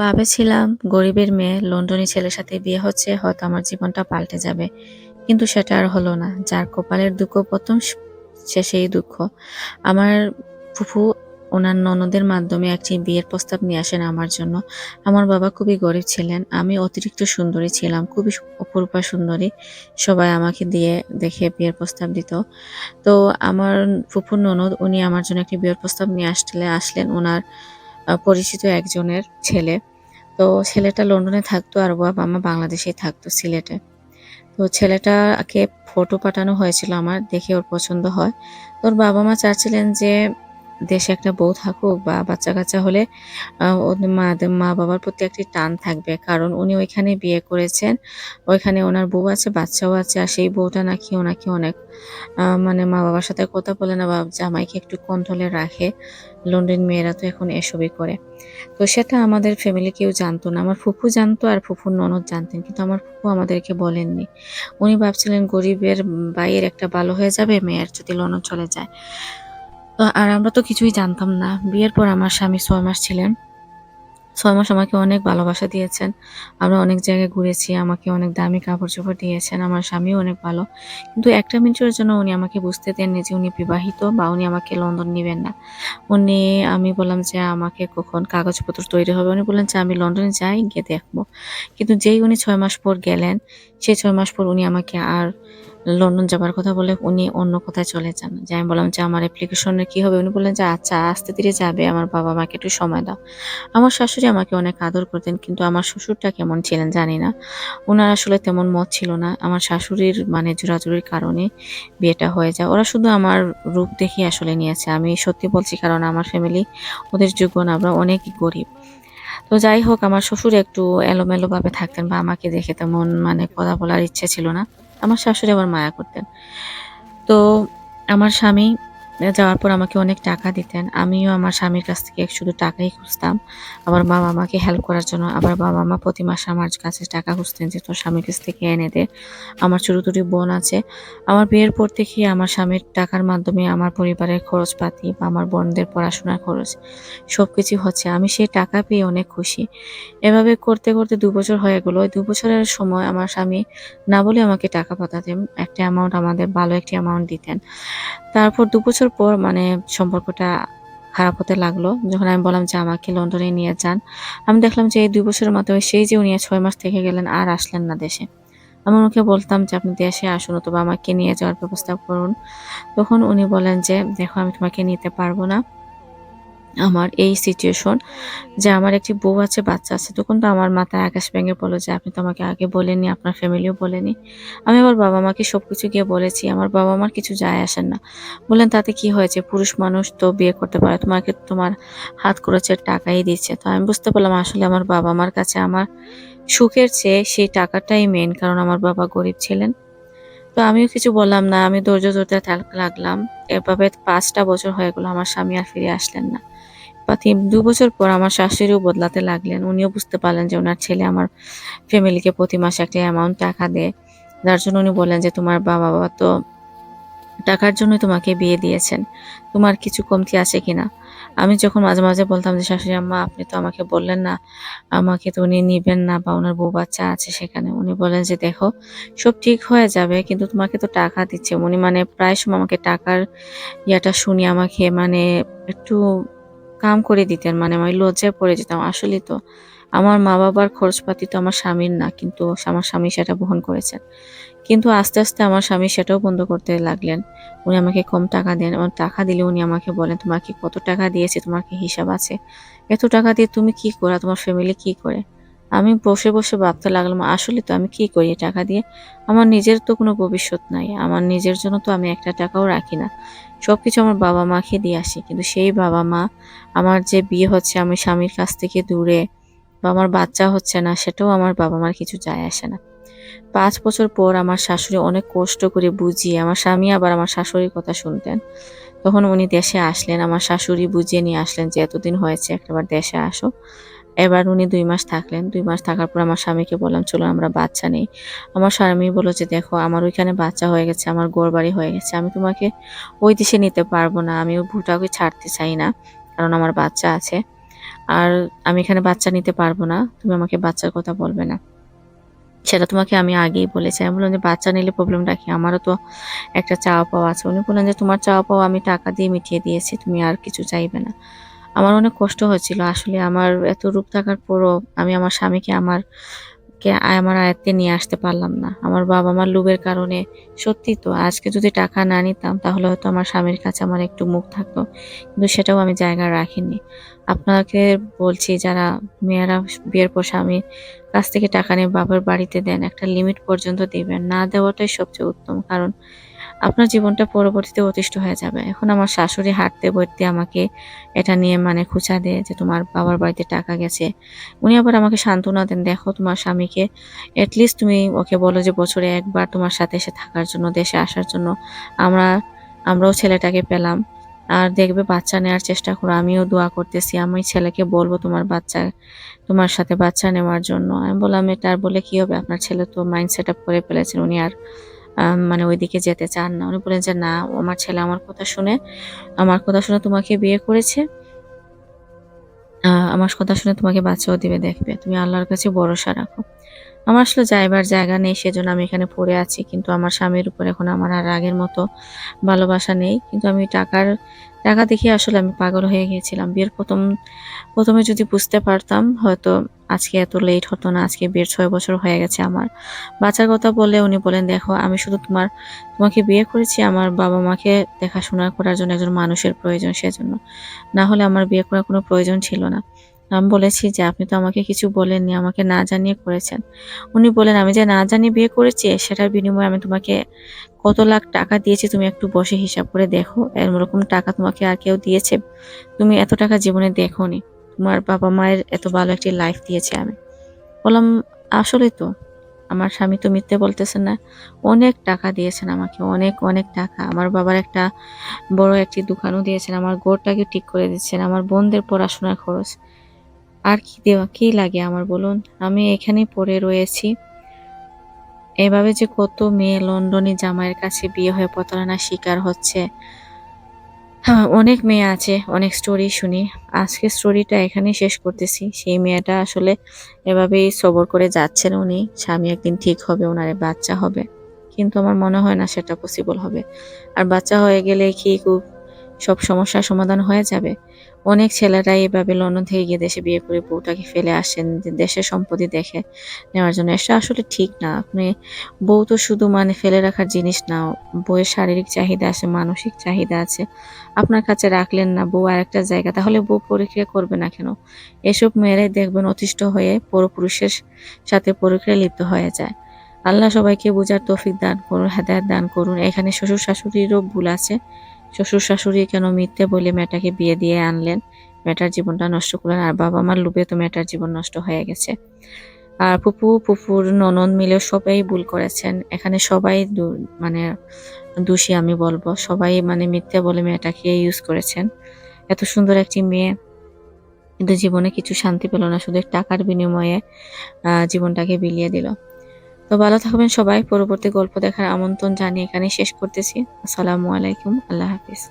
ভেবেছিলাম গরিবের মেয়ে লন্ডনী ছেলের সাথে বিয়ে হচ্ছে, হয়তো আমার জীবনটা পাল্টে যাবে। কিন্তু সেটা আর হলো না। যার কপালের দুঃখ, প্রথম সেই দুঃখ। আমার ফুফু ওনার ননদের মাধ্যমে একটি বিয়ের প্রস্তাব নিয়ে আসেন আমার জন্য। আমার বাবা খুবই গরিব ছিলেন। আমি অতিরিক্ত সুন্দরী ছিলাম, খুবই অপরূপা সুন্দরী। সবাই আমাকে দিয়ে দেখে বিয়ের প্রস্তাব দিত। তো আমার ফুফুর ননদ, উনি আমার জন্য একটি বিয়ের প্রস্তাব নিয়ে আসলে আসলেন ওনার পরিচিত একজনের ছেলে। তো ছেলেটা লন্ডনে থাকতো আর বাবা মা বাংলাদেশেই থাকতো সিলেটে। তো ছেলেটাকে ফটো পাঠানো হয়েছিল আমার, দেখে ওর পছন্দ হয়। তোর বাবা মা চাচ্ছিলেন যে দেশে একটা বউ থাকুক বা বাচ্চা কাচ্চা হলে মা মা বাবার প্রতি একটি টান থাকবে। কারণ উনি ওইখানে বিয়ে করেছেন, ওইখানে ওনার বউ আছে, বাচ্চাও আছে, আর সেই বউটা নাকি ওনাকে অনেক মানে মা বাবার সাথে কথা বলে না বা জামাইকে একটু কন্ট্রোলে রাখে। লন্ডন মেয়েরা তো এখন এসবই করে। তো সেটা আমাদের ফ্যামিলি কেউ জানতো না। আমার ফুফু জানতো আর ফুফুর ননদ জানতেন, কিন্তু আমার ফুফু আমাদেরকে বলেননি। উনি ভাবছিলেন গরিবের বাইয়ের একটা ভালো হয়ে যাবে, মেয়ের যদি লন্ডন চলে যায়। তো আর আমরা তো কিছুই জানতাম না। বিয়ের পর আমার স্বামী ছয় মাস ছিলেন। ছয় মাস আমাকে অনেক ভালোবাসা দিয়েছেন। আমরা অনেক জায়গায় ঘুরেছি, আমাকে অনেক দামি কাপড় চোপড় দিয়েছেন, আমার স্বামীও অনেক ভালো। কিন্তু একটা মিনিটের জন্য উনি আমাকে বুঝতে দেননি যে উনি বিবাহিত বা উনি আমাকে লন্ডন নেবেন না। উনি, আমি বললাম যে আমাকে কখন কাগজপত্র তৈরি হবে? উনি বললেন যে আমি লন্ডনে যাই, গিয়ে দেখব। কিন্তু যেই উনি ছয় মাস পর গেলেন, সেই ছয় মাস পর উনি আমাকে আর লন্ডন যাবার কথা বলে উনি অন্য কোথায় চলে যান। যে আমি বললাম যে আমার অ্যাপ্লিকেশনে কি হবে? উনি বললেন যে আচ্ছা আস্তে ধীরে যাবে। আমার বাবা মাকে একটু সময় দাও। আমার শাশুড়ি আমাকে অনেক আদর করতেন, কিন্তু আমার শ্বশুরটা কেমন ছিলেন জানি না। ওনার আসলে তেমন মত ছিল না। আমার শাশুড়ির মানে জোরাজুরির কারণে বিয়েটা হয়ে যায়। ওরা শুধু আমার রূপ দেখে আসলে নিয়েছে। আমি সত্যি বলছি, কারণ আমার ফ্যামিলি ওদের যোগ্য না, আমরা অনেক গরিব। তো যাই হোক, আমার শ্বশুর একটু এলোমেলোভাবে থাকতেন বা আমাকে দেখে তেমন মানে কথা বলার ইচ্ছে ছিল না। আমার শাশুড়ি আমার মায়া করতেন। তো আমার স্বামী যাওয়ার পর আমাকে অনেক টাকা দিতেন। আমিও আমার স্বামীর কাছ থেকে শুধু টাকাই খুঁজতাম। আমার বাবা মাকে হেল্প করার জন্য আবার বাবা মা প্রতি মাসে আমার কাছে টাকা খুঁজতেন যে, তোর স্বামীর কাছ থেকে এনে দে। আমার ছোট ছোট বোন আছে। আমার বিয়ের পর থেকে আমার স্বামীর টাকার মাধ্যমে আমার পরিবারের খরচপাতি বা আমার বোনদের পড়াশোনার খরচ সব কিছু হচ্ছে। আমি সেই টাকা পেয়ে অনেক খুশি। এভাবে করতে করতে দু বছর হয়ে গেলো। ওই দু বছরের সময় আমার স্বামী না বলে আমাকে টাকা পাঠাতেন। একটা অ্যামাউন্ট আমাদের ভালো একটি অ্যামাউন্ট দিতেন। তারপর দু বছর পর মানে সম্পর্কটা খারাপ হতে লাগল। যখন আমি বললাম যে আমাকে লন্ডনে নিয়ে যান, আমি দেখলাম যে এই দুই বছরের মাধ্যমে সেই যে উনি ছয় মাস থেকে গেলেন আর আসলেন না দেশে। আমি ওনাকে বলতাম যে আপনি দেশে আসুন অথবা আমাকে নিয়ে যাওয়ার ব্যবস্থা করুন। তখন উনি বলেন যে, দেখো, আমি তোমাকে নিতে পারব না। আমার এই সিচুয়েশন যে আমার একটি বউ আছে, বাচ্চা আছে, তখন তো আমার মাথায় আকাশ ভেঙে বলল যে আপনি তো আমাকে আগে বলেননি, আপনার ফ্যামিলিও বলেনি। আমি আমার বাবা মাকে সব কিছু গিয়ে বলেছি, আমার বাবা মার কিছু যায় আসেন না। বললেন, তাতে কি হয়েছে? পুরুষ মানুষ তো বিয়ে করতে পারে, তোমাকে তোমার হাত খরচের টাকাই দিচ্ছে। তো আমি বুঝতে পারলাম, আসলে আমার বাবা মার কাছে আমার সুখের চেয়ে সেই টাকাটাই মেন কারণ আমার বাবা গরিব ছিলেন। তো আমিও কিছু বললাম না, আমি ধৈর্য ধরতে লাগলাম। এভাবে পাঁচটা বছর হয়ে গেলো, আমার স্বামী আর ফিরে আসলেন না। বা দু বছর পর আমার শাশুড়িও বদলাতে লাগলেন। উনিও বুঝতে পারলেন যে ওনার ছেলে আমার ফ্যামিলিকে প্রতি মাসে একটা অ্যামাউন্ট টাকা দেয়। যার জন্য উনি বললেন যে, তোমার বাবা বাবা তো টাকার জন্যই তোমাকে বিয়ে দিয়েছেন। তোমার কিছু কমতি আছে কিনা? আমি যখন মাঝে মাঝে বলতাম যে, শাশুড়ি আম্মা, আপনি তো আমাকে বললেন না, আমাকে তো উনি নিবেন না বা ওনার বউ বাচ্চা আছে সেখানে। উনি বলেন যে, দেখো, সব ঠিক হয়ে যাবে, কিন্তু তোমাকে তো টাকা দিচ্ছে। উনি মানে প্রায় সময় আমাকে টাকার ইয়াটা শুনি আমাকে মানে একটু কাম করে দিতেন মানে আমি লজ্জায় পড়ে যেতাম। আসলে তো আমার মা বাবার খরচপাতি তো আমার স্বামীর না, কিন্তু আমার স্বামী সেটা বহন করেছেন। কিন্তু আস্তে আস্তে আমার স্বামী সেটাও বন্ধ করতে লাগলেন। উনি আমাকে কম টাকা দেন এবং টাকা দিলে উনি আমাকে বলেন তোমাকে কত টাকা দিয়েছে? তোমার কি হিসাব আছে? এত টাকা দিয়ে তুমি কি করা? তোমার ফ্যামিলি কি করে? আমি বসে বসে ভাবতে লাগলাম, আসলে তো আমি কি করি টাকা দিয়ে? আমার নিজের তো কোনো ভবিষ্যৎ নাই, আমার নিজের জন্য তো আমি একটা টাকাও রাখি না। সব কিছু আমার বাবা মাকে দিয়ে আসি, কিন্তু সেই বাবা মা আমার যে বিয়ে হচ্ছে, আমি স্বামীর কাছ থেকে দূরে বা আমার বাচ্চা হচ্ছে না, সেটাও আমার বাবা মার কিছু যায় আসে না। পাঁচ বছর পর আমার শাশুড়ি অনেক কষ্ট করে বুঝিয়ে, আমার স্বামী আবার আমার শাশুড়ির কথা শুনতেন। তখন উনি দেশে আসলেন, আমার শাশুড়ি বুঝিয়ে নিয়ে আসলেন যে, এতদিন হয়েছে, একটাবার দেশে আসো। এবার উনি দুই মাস থাকলেন। দুই মাস থাকার পর আমার স্বামীকে বললাম, চলো আমরা বাচ্চা নেই। আমার স্বামী বলল যে, দেখো, আমার ওইখানে বাচ্চা হয়ে গেছে, আমার গোর বাড়ি হয়ে গেছে। আমি তোমাকে ওই দেশে নিতে পারব না। আমি ওই ভুটাকে ছাড়তে চাই না, কারণ আমার বাচ্চা আছে। আর আমি এখানে বাচ্চা নিতে পারব না। তুমি আমাকে বাচ্চার কথা বলবে না। সেটা তোমাকে আমি আগেই বলেছি। আমি বললাম যে, বাচ্চা নিলে প্রবলেমটা কি? আমারও তো একটা চাওয়া পাওয়া আছে। উনি বললেন যে, তোমার চাওয়া পাওয়া আমি টাকা দিয়ে মিটিয়ে দিয়েছি। তুমি আর কিছু চাইবে না। আমার অনেক কষ্ট হচ্ছিল আসলে আমার এত রূপ থাকার পরও আমি আমার স্বামীকে আমার কে আমার আয়ত্তে নিয়ে আসতে পারলাম না। আমার বাবা মার লোভের কারণে, সত্যি তো, আজকে যদি টাকা না নিতাম, তাহলে হয়তো আমার স্বামীর কাছে আমার একটু মুখ থাকতো। কিন্তু সেটাও আমি জায়গা রাখিনি। আপনাকে বলছি, যারা মেয়েরা বিয়ের পর স্বামীর কাছ থেকে টাকা নিয়ে বাবার বাড়িতে দেন, একটা লিমিট পর্যন্ত দেবেন। না দেওয়াটাই সবচেয়ে উত্তম। কারণ আপনার জীবনটা পরবর্তীতে অতিষ্ঠ হয়ে যাবে। এখন আমার শাশুড়ি হাঁটতে, বইতে আমাকে এটা নিয়ে মানে খুঁচা দেয় যে তোমার বাবার বাড়িতে টাকা গেছে। উনি আবার আমাকে সান্ত্বনা দেন, দেখো তোমার স্বামীকে অ্যাটলিস্ট তুমি ওকে বলো যে বছরে একবার তোমার সাথে এসে থাকার জন্য, দেশে আসার জন্য আমরা, আমরাও ছেলেটাকে পেলাম। আর দেখবে বাচ্চা নেওয়ার চেষ্টা করো, আমিও দোয়া করতেছি, আমি ছেলেকে বলব তোমার বাচ্চা, তোমার সাথে বাচ্চা নেওয়ার জন্য। আমি বললাম, এটা আর বলে কি হবে? আপনার ছেলে তো মাইন্ড সেট আপ করে ফেলেছেন, উনি আর মানে ওইদিকে যেতে চান না। উনি বলেন যে, "না, আমার ছেলে আমার কথা শুনে আমার কথা শুনে তোমাকে বিয়ে করেছে। আমার কথা শুনে তোমাকে বাচ্চাও দিবে দেখবে। তুমি আল্লাহর কাছে ভরসা রাখো।" আমার আসলে যাইবার জায়গা নেই সেজন্য আমি এখানে পড়ে আছি। কিন্তু আমার স্বামীর উপর এখন আমার আর আগের মতো ভালোবাসা নেই। কিন্তু আমি টাকার টাকা দেখে আসলে আমি পাগল হয়ে গিয়েছিলাম। বিয়ের প্রথম প্রথমে যদি বুঝতে পারতাম হয়তো আজকে এত লেট হতো না। আজকে বিয়ের ছয় বছর হয়ে গেছে আমার। বাচ্চার কথা বলে উনি বলেন, "দেখো আমি শুধু তোমার তোমাকে বিয়ে করেছি আমার বাবা-মাকে দেখাশোনা করার জন্য একজন মানুষের প্রয়োজন সেজন্য। না হলে আমার বিয়ে করার কোনো প্রয়োজন ছিল না।" আমি বলেছি যে, "আপনি তো আমাকে কিছু বলেননি, আমাকে না জানিয়ে করেছেন।" উনি বলেন "আমি যে না জানিয়ে বিয়ে করেছি সেটার বিনিময়ে আমি তোমাকে কত লাখ টাকা দিয়েছি তুমি একটু বসে হিসাব করে দেখো। এরকম টাকা তোমাকে আর কেউ দিয়েছে? তুমি এত টাকা জীবনে দেখো নি তোমার বাবা-মায়ের এত ভালো একটি লাইফ দিয়েছি আমি।" বললাম, "আসলেই তো। আমার স্বামী তো মিথ্যে বলতেছেন না। অনেক টাকা দিয়েছেন আমাকে, অনেক, অনেক টাকা। আমার বাবার একটা বড় একটি দোকানও দিয়েছেন। আমার ঘরটাকে ঠিক করে দিচ্ছেন। আমার বোনদের পড়াশোনার খরচ। আর কি দেওয়া কি লাগে আমার বলুন? আমি এখানেই পড়ে রয়েছি। এভাবে যে কত মেয়ে লন্ডনে জামাইয়ের কাছে বিয়ে হয়ে প্রতারণার শিকার হচ্ছে। হ্যাঁ, অনেক মেয়ে আছে, অনেক স্টোরি শুনি। আজকের স্টোরিটা এখানেই শেষ করতেছি। সেই মেয়েটা আসলে এভাবেই সবর করে যাচ্ছেন উনি। স্বামী একদিন ঠিক হবে, উনার বাচ্চা হবে। কিন্তু আমার মনে হয় না সেটা পসিবল হবে। আর বাচ্চা হয়ে গেলে কি খুব সব সমস্যার সমাধান হয়ে যাবে? অনেক ছেলেরাই এভাবে লন্ডন থেকে গিয়ে দেশে বিয়ে করে বউটাকে ফেলে আসেন দেশের সম্পত্তি দেখে নেওয়ার জন্য। এটা আসলে ঠিক না। আপনি বউ তো শুধু মানে ফেলে রাখার জিনিস না। বউয়ের শারীরিক চাহিদা আছে, মানসিক চাহিদা আছে। আপনার কাছে রাখলেন না বউ আরেকটা জায়গা, তাহলে বউ পরক্রিয়া করবে না কেন? এসব মেয়েরাই দেখবেন অতিষ্ঠ হয়ে পরপুরুষের সাথে পরক্রিয়ায় লিপ্ত হয়ে যায়। আল্লাহ সবাইকে বোঝার তৌফিক দান করুন, হেদায়েত দান করুন। এখানে শ্বশুর-শাশুড়িরও ভুল আছে। শ্বশুর-শাশুড়ি কেন মিথ্যে বলে মেয়েটাকে বিয়ে দিয়ে আনলেন? মেয়েটার জীবনটা নষ্ট করলেন। আর বাবা-মার লোভে তো মেয়েটার জীবন নষ্ট হয়ে গেছে। আর পুপু পুপুর ননদ মিলে সবাই ভুল করেছেন। এখানে সবাই মানে দোষী আমি বলব সবাই মানে মিথ্যে বলে মেয়েটাকে ইউজ করেছেন। এত সুন্দর একটি মেয়ে কিন্তু জীবনে কিছু শান্তি পেল না। শুধু টাকার বিনিময়ে জীবনটাকে বিলিয়ে দিল। তো ভালো থাকবেন সবাই। পরবর্তী গল্প দেখার আমন্ত্রণ জানিয়ে এখানে শেষ করতেছি। আসসালামু আলাইকুম। আল্লাহ হাফিজ।